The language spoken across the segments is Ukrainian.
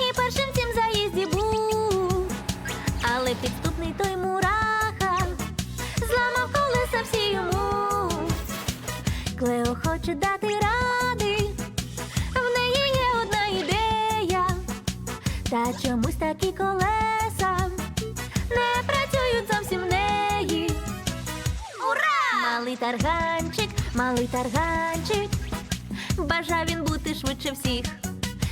і першим в цім заїзді був, але підступний той мураха зламав колеса всі йому. Клео хоче дати ради, в неї є одна ідея, та чомусь такі колеса не працюють зовсім в неї. Ура! Малий тарганчик, малий тарганчик, бажав він бути швидше всіх.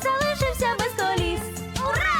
залишився без коліс. Ура!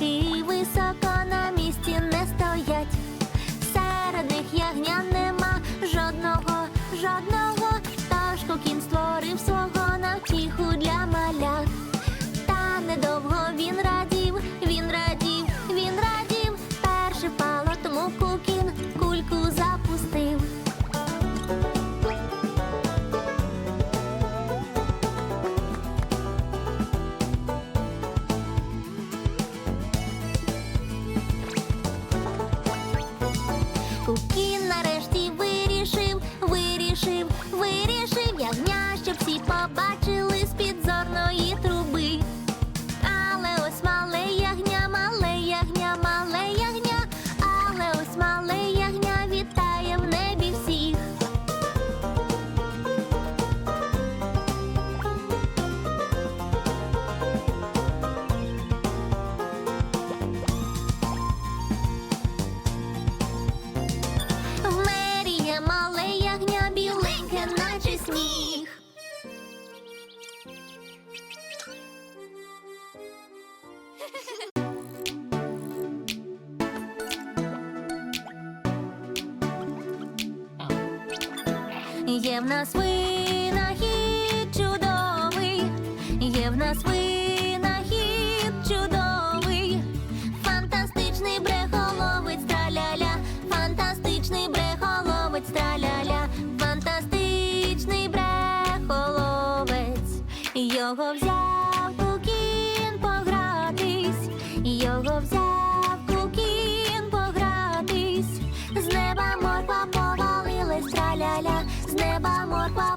Пливуть хмарки з неба морква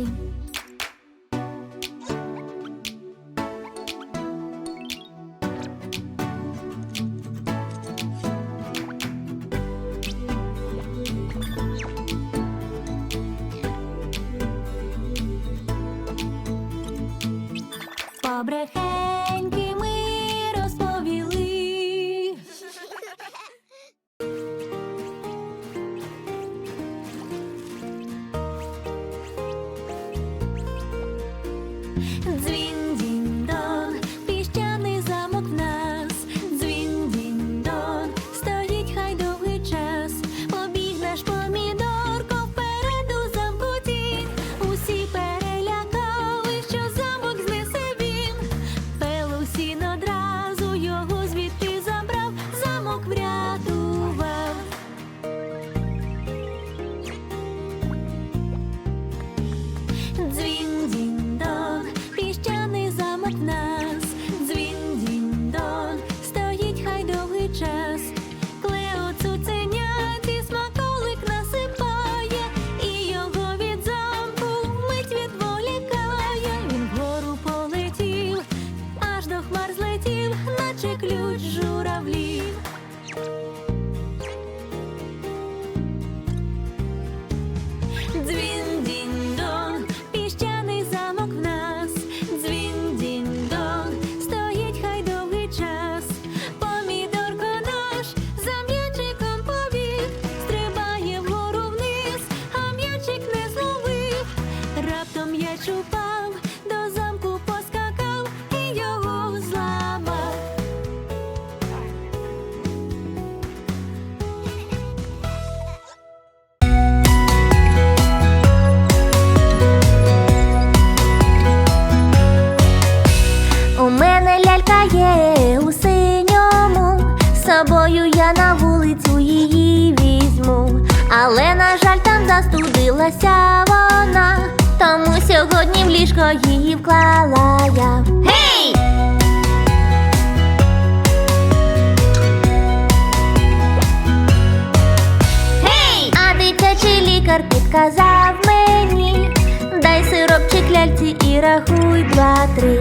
Два-три.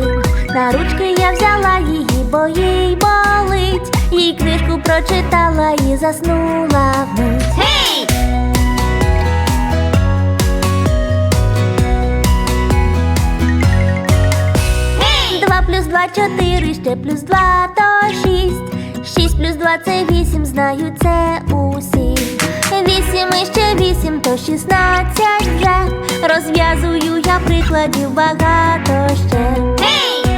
На ручки я взяла її, бо їй болить. Їй книжку прочитала і заснула вмить. Гей! Гей! Два плюс два чотири, ще плюс два то шість. Шість плюс два це вісім, знаю це усі. Вісім і ще вісім, то шістнадцять вже. Розв'язую я прикладів багато ще. Hey!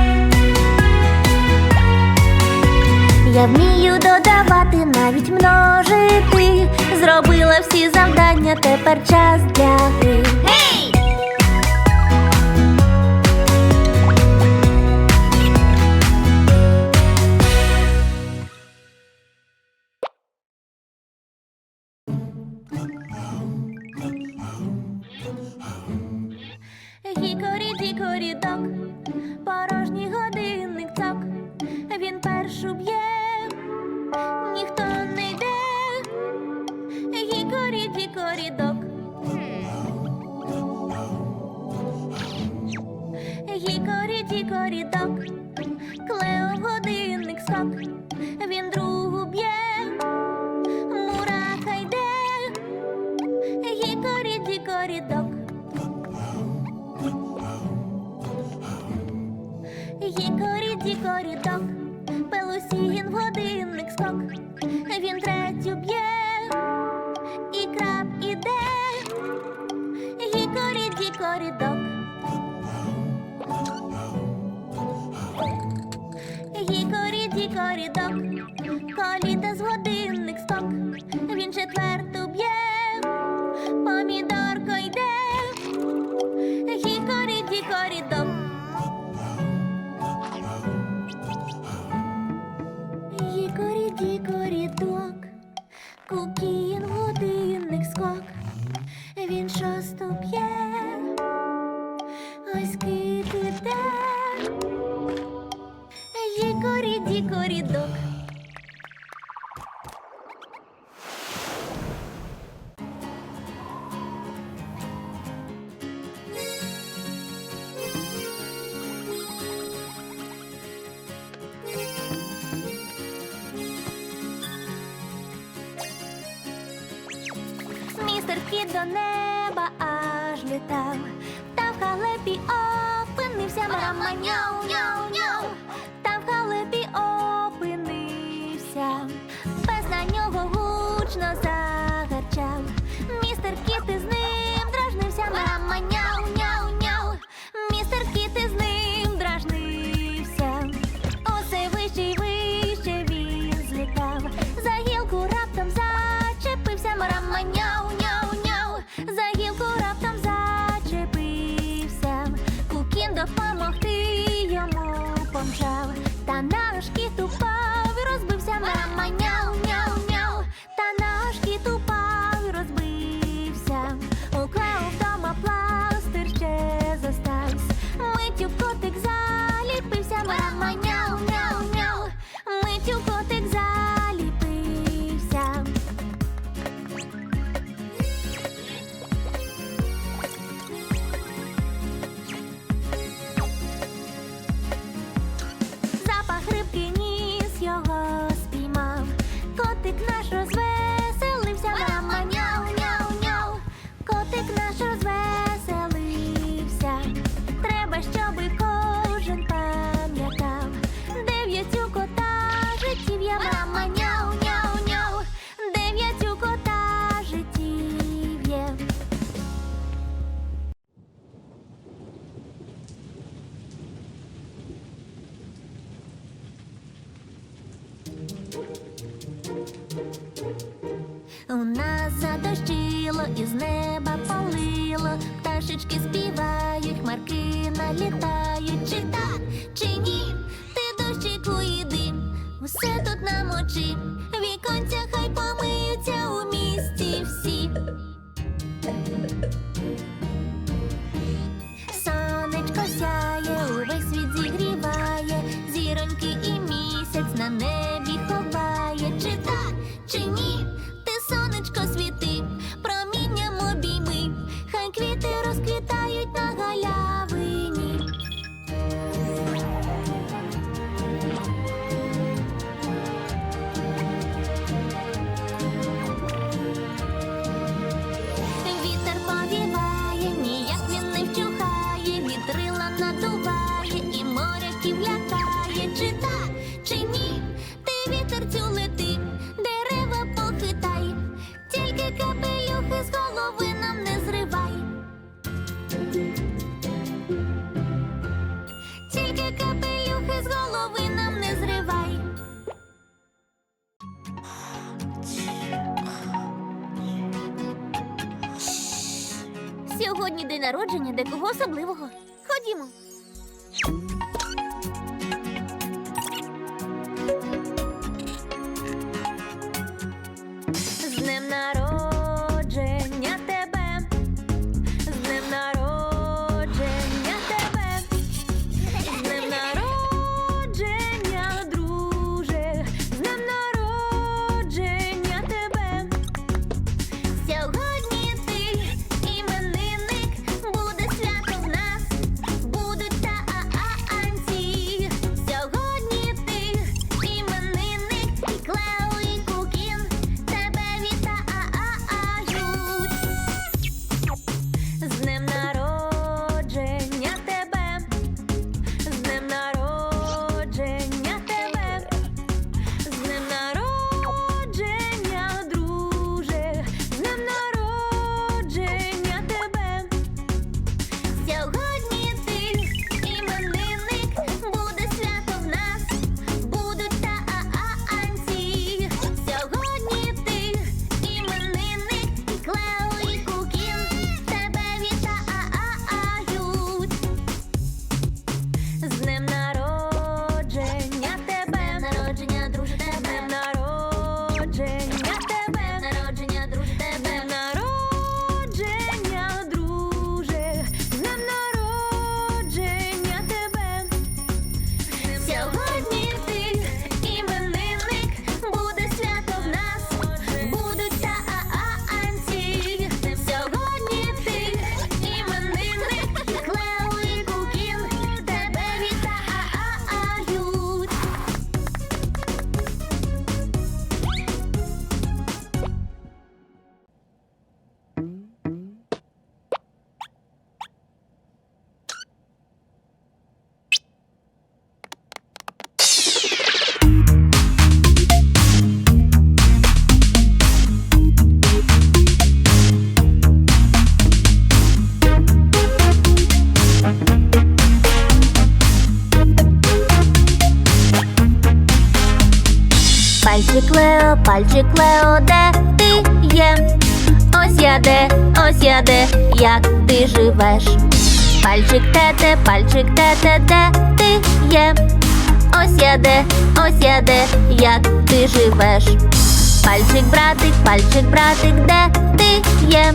Я вмію додавати, навіть множити. Зробила всі завдання, тепер час для гри. Гей! Гікорі дікорі док, порожній годинник цок, він першу б'є, ніхто не йде. Гікорі дікорі док. Гікорі дікорі док, Клео годинник скок, він другу Гікорі дікорі док, пелусігін в годинник скок, він третю б'є, і краб іде, гікорі дікорі док. Гікорі дікорі док, коліта з годинник скок, він четверту б'є, помідорко стерпхід до неба аж літав, та в халепі опинився мрама. Няу, няу, няу, та в халепі опинився. У нас задощило і з неба палило, пташечки співають, хмарки налітають, чи так, чи ні, ти дощику і дим, усе тут на намочи, віконцях. пальчик Лео, де ти є, ось я де, ось я де, як ти живеш. Пальчик тете, пальчик тете, де ти є, ось я де, ось я де, як ти живеш. Пальчик братик, пальчик братик, де ти є,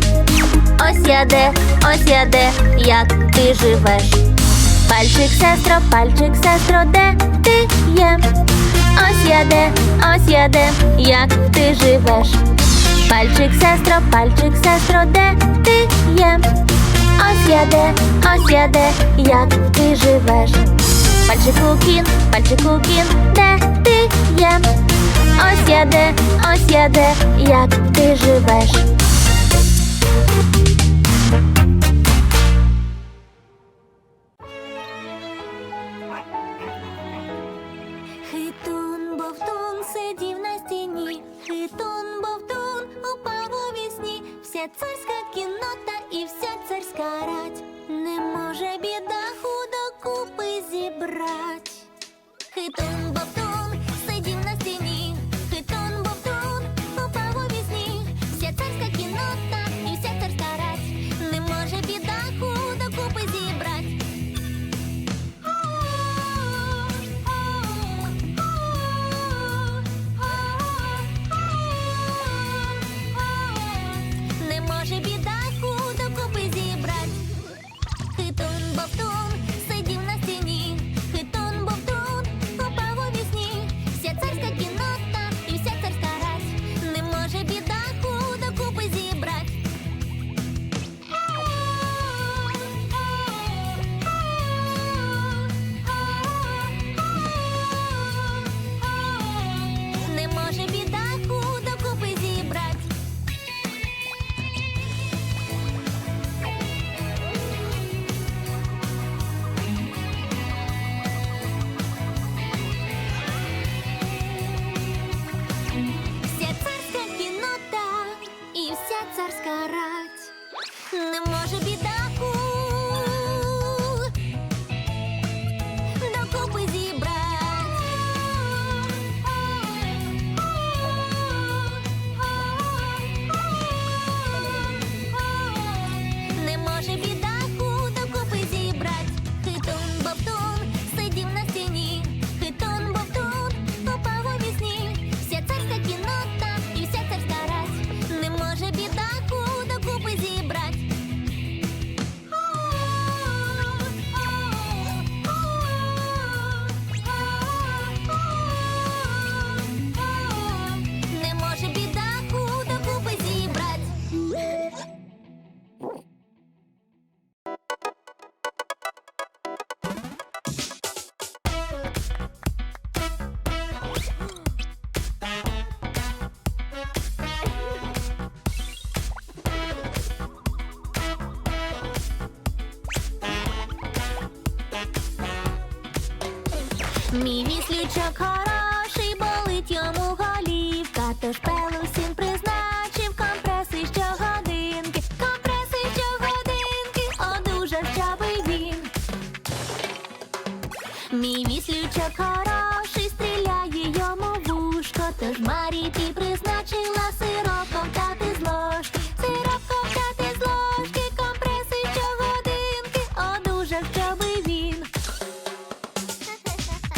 ось я де, ось я де, як ти живеш. Пальчик сестро, пальчик сестро, де ти є. Ось я де, ось я де, як ти живеш. Пальчик, сестро, пальчик, сестро, де ти є? Ось я де, ось я де, як ти живеш. Пальчик кін, пальчик кін, де ти є? Ось я де, ось я де, як ти живеш.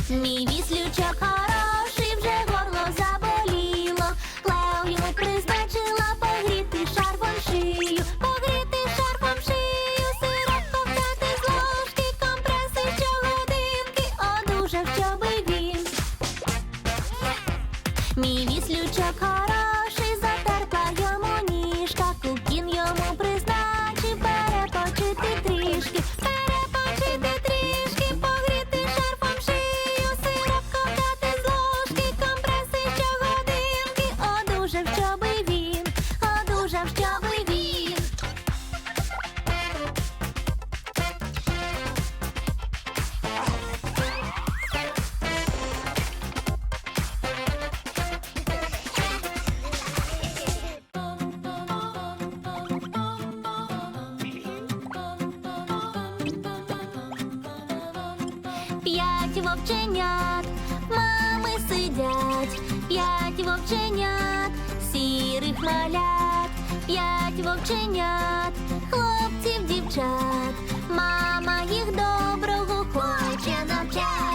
Мій віслі п'ять вовченят, мами сидять, п'ять вовченят, сірих малят, п'ять вовченят, хлопців, дівчат, мама їх доброго хоче навчать.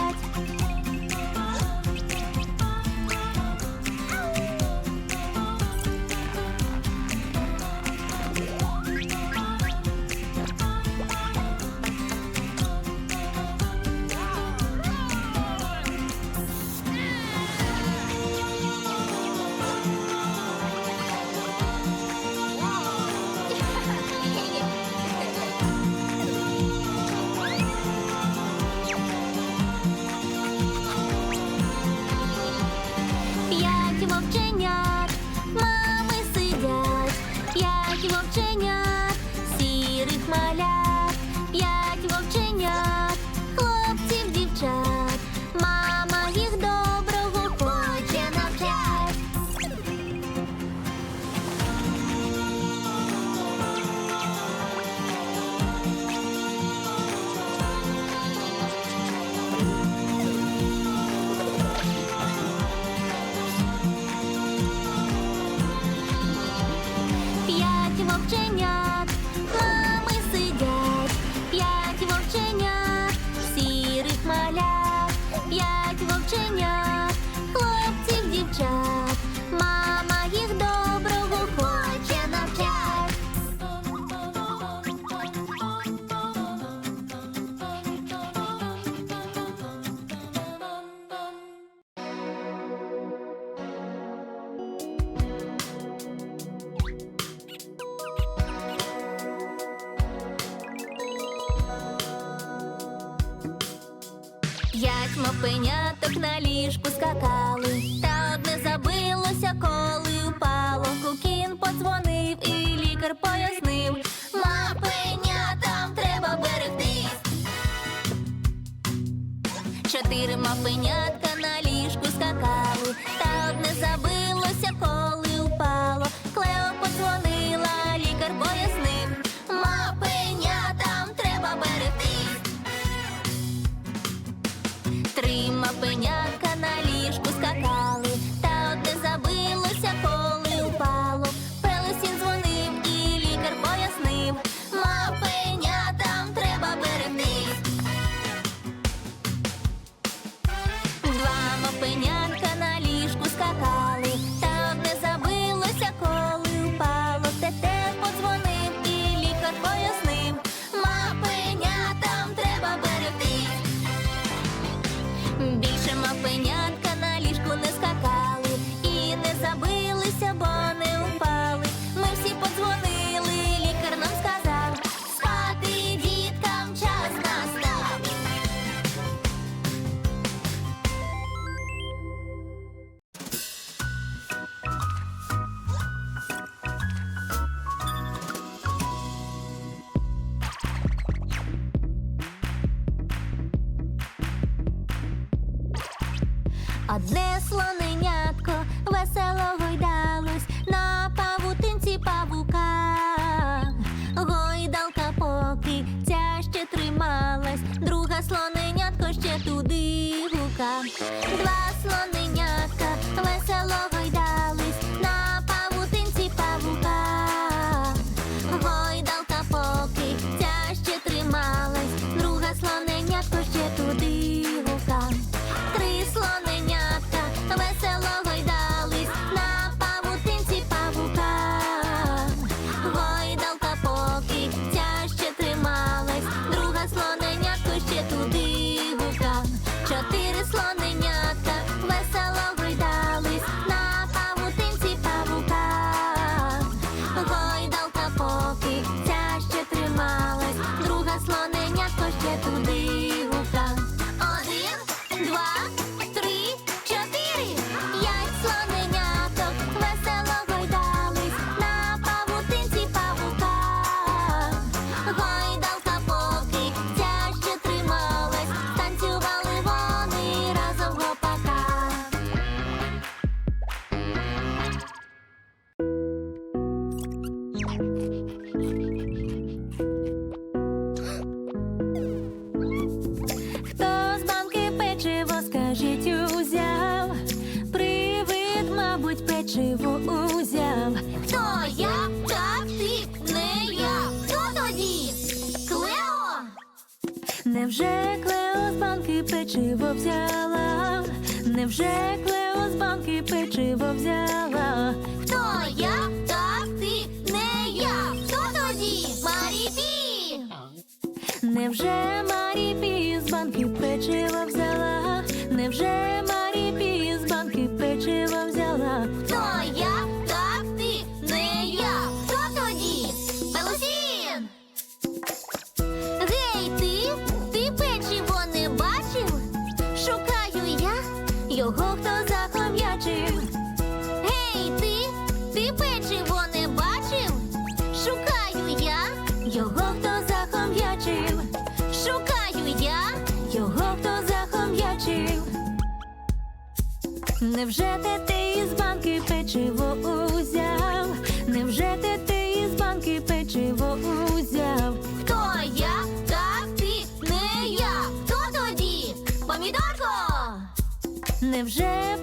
信仰 слоненятко ще туди гука. Два Невже Клео з банки печиво взяла? Невже Клео з банки печиво взяла? Хто я? Так ти не я. Хто тоді? Маріпі! Невже Маріпі з банки печиво взяла? Невже Маріпі Невже те ти із банки печиво узяв? Невже те ти із банки печиво узяв? Хто я? Так ти не я. Хто тоді? Помідорко! Невже